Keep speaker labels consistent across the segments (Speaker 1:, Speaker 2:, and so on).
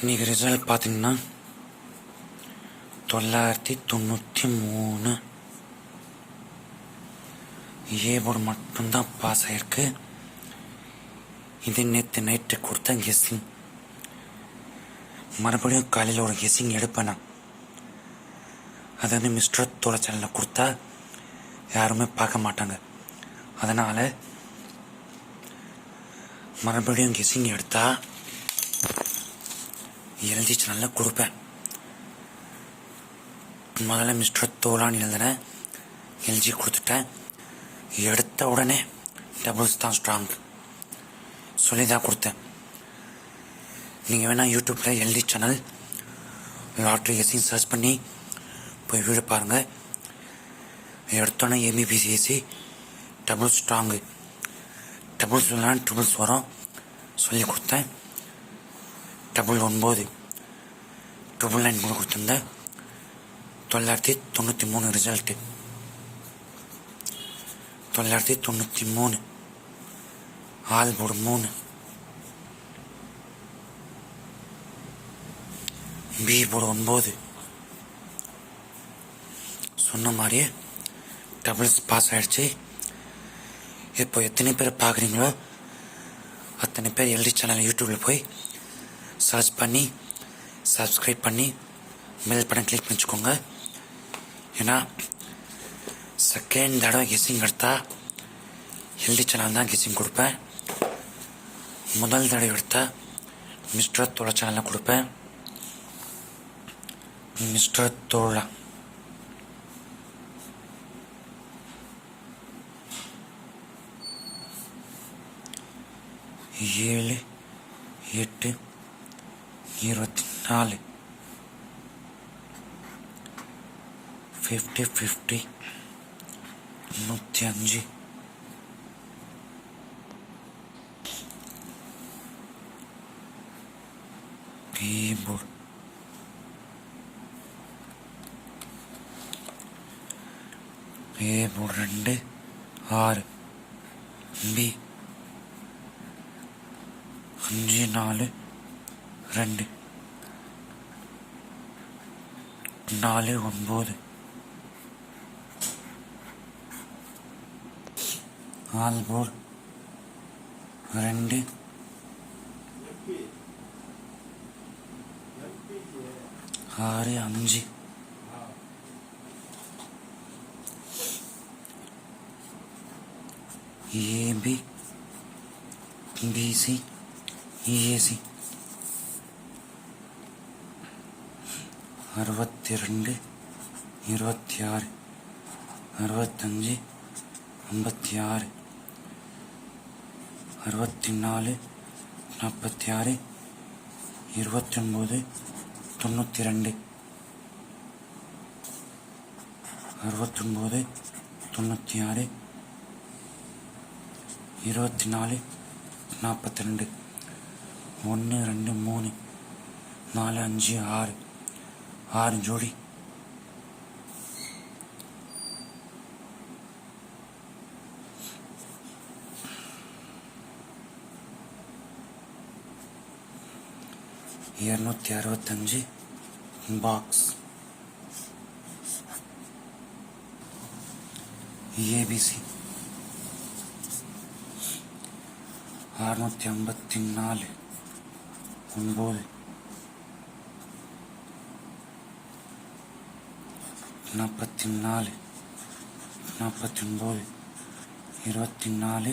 Speaker 1: இன்னைக்கு ரிசல்ட் பார்த்தீங்கன்னா தொள்ளாயிரத்தி தொண்ணூற்றி மூணு. ஏ போர்டு மட்டும்தான் பாஸ் ஆயிருக்கு. இது நேற்று நைட்டு கொடுத்த கெஸ்ஸிங் மறுபடியும் காலையில் ஒரு கெஸ்ஸிங் எடுப்பேன் நான். அது வந்து மிஸ்டர் தோலை சேனலில் கொடுத்தா யாருமே பார்க்க மாட்டாங்க. அதனால் மறுபடியும் கெஸ்ஸிங் எடுத்தால் எழுதி சேனலில் கொடுப்பேன் முதல்ல மிஸ்டர் தோலான்னு எழுதினேன் எழுதி கொடுத்துட்டேன். எடுத்த உடனே டபுள்ஸ் தான் ஸ்ட்ராங் சொல்லி தான் கொடுத்தேன் நீங்கள் வேணால் யூடியூப்பில் LD channel lottery SC search பண்ணி போய் வீடு பாருங்கள் எடுத்தோன்னே எம்பிபிசி ஏசி டபுள் ஸ்ட்ராங்கு டபுள்ஸ் விளாண்டு டபுள்ஸ் வரும். சொல்லி கொடுத்தேன். டபுள் ஒன்பது ட்ரிபிள் நைன் மூணு கொடுத்துருந்தேன் தொள்ளாயிரத்தி தொண்ணூற்றி மூணு ரிசல்ட்டு தொள்ளாயிரத்தி தொண்ணூற்றி மூணு ஆல் போர்டு மூணு. பி போர்டு ஒன்பது. சொன்ன மாதிரியே டபுள்ஸ் பாஸ் ஆயிடுச்சு. இப்போ எத்தனை பேர் பார்க்குறீங்களோ அத்தனை பேர் எல்டி சேனல் யூடியூப்பில் போய் சர்ச் பண்ணி சப்ஸ்கிரைப் பண்ணி மேல் படம் கிளிக் பண்ணிச்சுக்கோங்க. ஏன்னா செகண்ட் தடவை கெஸிங் எடுத்தா எல்டி சேனல் தான் கெஸிங் கொடுப்பேன். முதல் தடவை எடுத்தா மிஸ்டர் தோழா சேனலில் கொடுப்பேன். மிஸ்டர் தோழா. ஏழு எட்டு இருபத்தி நாலு ஃபிஃப்டி ஃபிஃப்டி நூற்றி அஞ்சு. கீபோர்ட் கீபோர்ட் ரெண்டு ஆறு. பி அஞ்சு நாலு ரெண்டு. நாலு ஒன்பது. ஆல்போர் ரெண்டு. ஆறு அஞ்சு. ஏபி பிசி ஏசி அறுபத்தி ரெண்டு இருபத்தி ஆறு அறுபத்தஞ்சு ஐம்பத்தி ஆறு அறுபத்தி நாலு நாற்பத்தி ஆறு இருபத்தி தொண்ணூற்றி ரெண்டு அறுபத்தொன்பது தொண்ணூற்றி ஆறு இருபத்தி நாலு நாற்பத்தி ரெண்டு ஒன்று ரெண்டு மூணு நாலு அஞ்சு ஆறு. ஆறு ஜோடி. இரநூத்தி அறுபத்தஞ்சு பாக்ஸ். ஏபிசி. அறுநூத்தி ஐம்பத்தி நாலு ஒன்பது. நாற்பத்தி நாலு நாற்பத்தி ஒன்பது இருபத்தி நாலு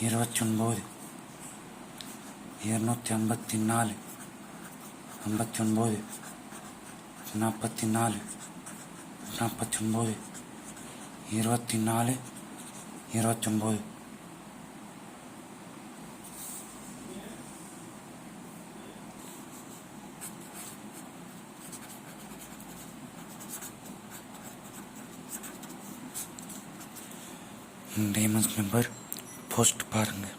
Speaker 1: இருபத்தி ஒன்பது இரநூத்தி ஐம்பத்தி நாலு ஐம்பத்தி ஒன்பது நாற்பத்தி நாலு நாற்பத்தி ஒன்பது இருபத்தி நாலு இருபத்தொம்போது டைமண்ட்ஸ் மெம்பர் போஸ்ட் பாருங்கள்